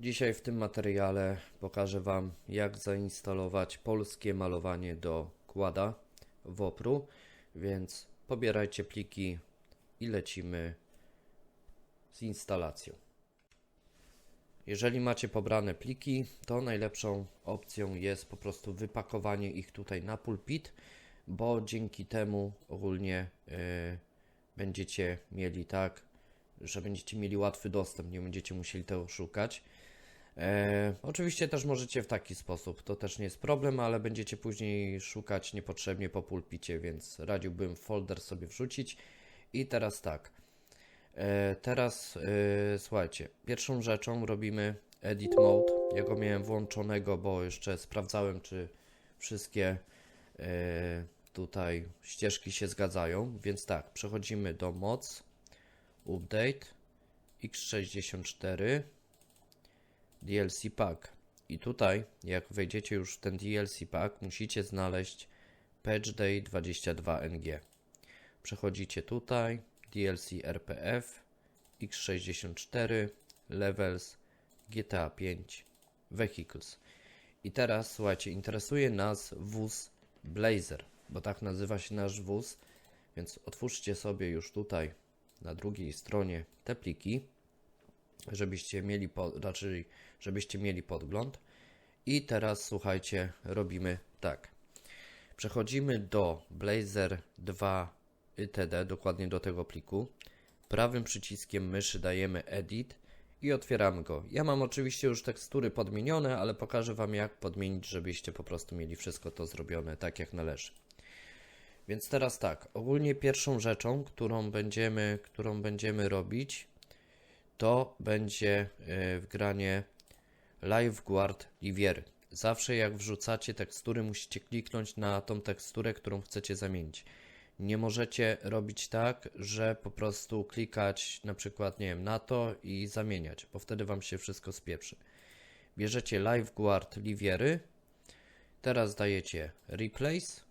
Dzisiaj w tym materiale pokażę Wam, jak zainstalować polskie malowanie do kłada w Opru, więc pobierajcie pliki i lecimy z instalacją. Jeżeli macie pobrane pliki, to najlepszą opcją jest po prostu wypakowanie ich tutaj na pulpit, bo dzięki temu ogólnie yy, będziecie mieli tak, że będziecie mieli łatwy dostęp, nie będziecie musieli tego szukać. E, oczywiście też możecie w taki sposób, to też nie jest problem, ale będziecie później szukać niepotrzebnie po pulpicie, więc radziłbym folder sobie wrzucić. I teraz tak. E, teraz e, słuchajcie, pierwszą rzeczą robimy edit mode. Ja go miałem włączonego, bo jeszcze sprawdzałem, czy wszystkie e, tutaj ścieżki się zgadzają. Więc tak, przechodzimy do moc, update, x64, DLC pack. I tutaj, jak wejdziecie już w ten DLC pack, musicie znaleźć patchday 22ng. Przechodzicie tutaj, DLC RPF, x64, levels, GTA 5, vehicles. I teraz słuchajcie, interesuje nas wóz Blazer, bo tak nazywa się nasz wóz, więc otwórzcie sobie już tutaj na drugiej stronie te pliki żebyście mieli po, raczej żebyście mieli podgląd. I teraz słuchajcie, robimy tak. Przechodzimy do Blazor 2 itd, dokładnie do tego pliku. Prawym przyciskiem myszy dajemy edit i otwieramy go. Ja mam oczywiście już tekstury podmienione, ale pokażę wam jak podmienić, żebyście po prostu mieli wszystko to zrobione tak jak należy. Więc teraz tak, ogólnie pierwszą rzeczą, którą będziemy, którą będziemy robić, to będzie e, wgranie LiveGuard Liviery. Zawsze jak wrzucacie tekstury, musicie kliknąć na tą teksturę, którą chcecie zamienić. Nie możecie robić tak, że po prostu klikać na przykład, nie wiem, na to i zamieniać, bo wtedy wam się wszystko spieprzy. Bierzecie LiveGuard Liviery, teraz dajecie Replace,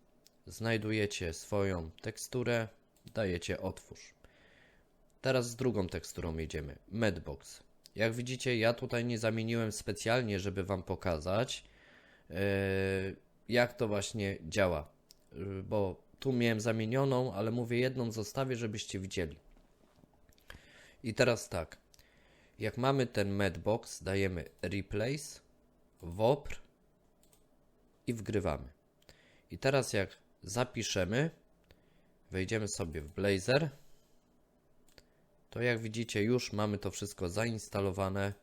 znajdujecie swoją teksturę, dajecie Otwórz. Teraz z drugą teksturą jedziemy. Medbox. Jak widzicie, ja tutaj nie zamieniłem specjalnie, żeby Wam pokazać, yy, jak to właśnie działa. Yy, bo tu miałem zamienioną, ale mówię jedną zostawię, żebyście widzieli. I teraz tak. Jak mamy ten Medbox, dajemy Replace, WOPR i wgrywamy. I teraz jak zapiszemy, wejdziemy sobie w Blazor to jak widzicie już mamy to wszystko zainstalowane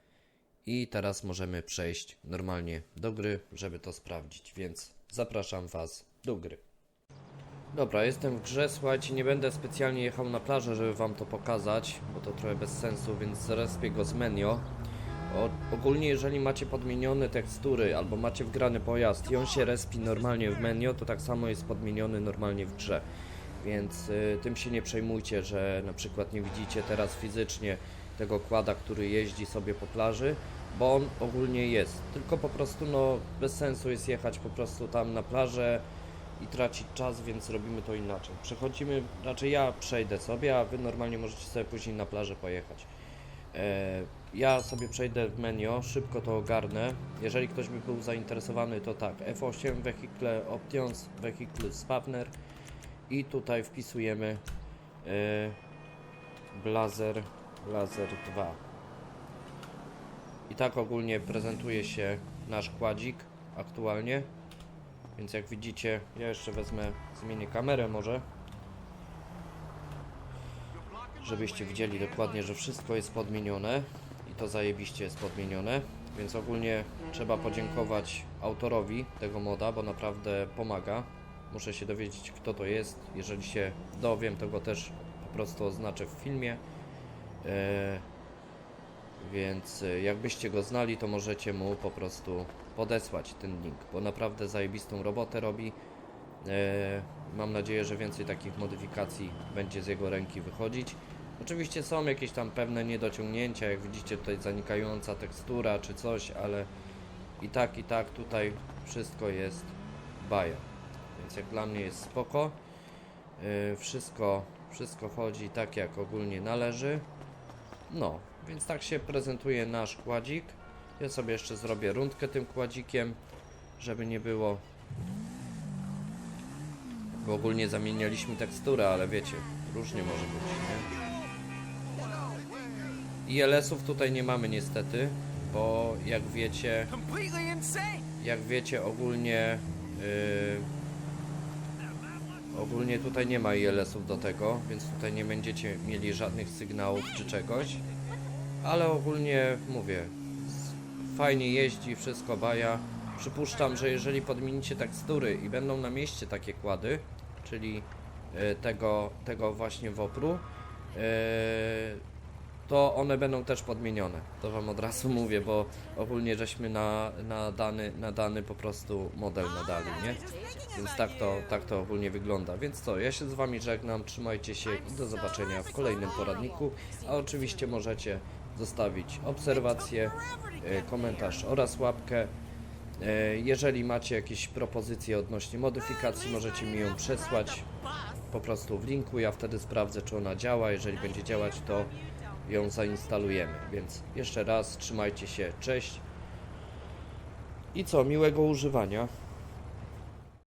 i teraz możemy przejść normalnie do gry, żeby to sprawdzić, więc zapraszam Was do gry. Dobra, jestem w grze, słuchajcie, nie będę specjalnie jechał na plażę, żeby Wam to pokazać, bo to trochę bez sensu, więc zrespię go z menu. O, ogólnie jeżeli macie podmienione tekstury albo macie wgrany pojazd i on się respi normalnie w menu, to tak samo jest podmieniony normalnie w grze. Więc y, tym się nie przejmujcie, że na przykład nie widzicie teraz fizycznie tego kłada, który jeździ sobie po plaży, bo on ogólnie jest. Tylko po prostu no bez sensu jest jechać po prostu tam na plażę i tracić czas, więc robimy to inaczej. Przechodzimy, raczej ja przejdę sobie, a wy normalnie możecie sobie później na plażę pojechać. E, ja sobie przejdę w menu, szybko to ogarnę. Jeżeli ktoś by był zainteresowany, to tak, F8, Vehicle Options, Vehicle Spawner i tutaj wpisujemy y, Blazer, Blazer 2 i tak ogólnie prezentuje się nasz kładzik aktualnie. Więc jak widzicie ja jeszcze wezmę zmienię kamerę może. Żebyście widzieli dokładnie, że wszystko jest podmienione. I to zajebiście jest podmienione. Więc ogólnie trzeba podziękować autorowi tego moda, bo naprawdę pomaga Muszę się dowiedzieć, kto to jest. Jeżeli się dowiem, to go też po prostu oznaczę w filmie. E, więc e, jakbyście go znali, to możecie mu po prostu podesłać ten link, bo naprawdę zajebistą robotę robi. E, mam nadzieję, że więcej takich modyfikacji będzie z jego ręki wychodzić. Oczywiście są jakieś tam pewne niedociągnięcia, jak widzicie tutaj zanikająca tekstura czy coś, ale i tak, i tak tutaj wszystko jest baja więc jak dla mnie jest spoko. Yy, wszystko, wszystko chodzi tak jak ogólnie należy. No, więc tak się prezentuje nasz kładzik. Ja sobie jeszcze zrobię rundkę tym kładzikiem, żeby nie było. Bo ogólnie zamienialiśmy teksturę, ale wiecie, różnie może być, nie? ILS-ów tutaj nie mamy niestety, bo jak wiecie, jak wiecie ogólnie yy, ogólnie tutaj nie ma ILS-ów do tego, więc tutaj nie będziecie mieli żadnych sygnałów czy czegoś. Ale ogólnie mówię, fajnie jeździ, wszystko baja. Przypuszczam, że jeżeli podmienicie tekstury i będą na mieście takie kłady, czyli yy, tego, tego właśnie wopru, yy, to one będą też podmienione. To wam od razu mówię, bo ogólnie żeśmy na, na, dany, na dany po prostu model nadali, nie? Więc tak to, tak to ogólnie wygląda. Więc co, ja się z wami żegnam, trzymajcie się i do zobaczenia w kolejnym poradniku. A oczywiście możecie zostawić obserwację, e, komentarz oraz łapkę. E, Jeżeli macie jakieś propozycje odnośnie modyfikacji, możecie mi ją przesłać po prostu w linku. Ja wtedy sprawdzę, czy ona działa. Jeżeli będzie działać, to ją zainstalujemy. Więc jeszcze raz trzymajcie się, cześć. I co, miłego używania.